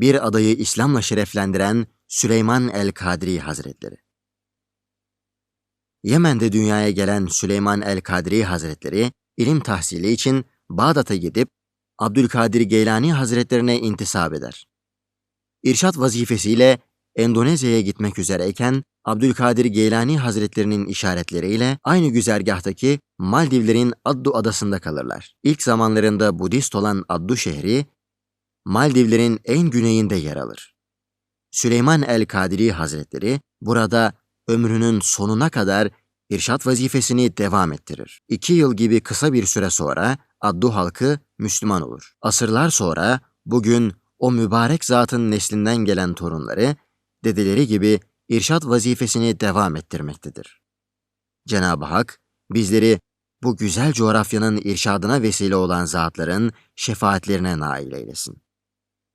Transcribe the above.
bir adayı İslam'la şereflendiren Süleyman el-Kadri Hazretleri. Yemen'de dünyaya gelen Süleyman el-Kadri Hazretleri, ilim tahsili için Bağdat'a gidip Abdülkadir Geylani Hazretlerine intisap eder. İrşat vazifesiyle Endonezya'ya gitmek üzereyken Abdülkadir Geylani Hazretlerinin işaretleriyle aynı güzergahtaki Maldivlerin Addu adasında kalırlar. İlk zamanlarında Budist olan Addu şehri Maldivlerin en güneyinde yer alır. Süleyman el-Kadiri Hazretleri burada ömrünün sonuna kadar irşat vazifesini devam ettirir. İki yıl gibi kısa bir süre sonra Addu halkı Müslüman olur. Asırlar sonra bugün o mübarek zatın neslinden gelen torunları, dedeleri gibi irşat vazifesini devam ettirmektedir. Cenab-ı Hak bizleri bu güzel coğrafyanın irşadına vesile olan zatların şefaatlerine nail eylesin.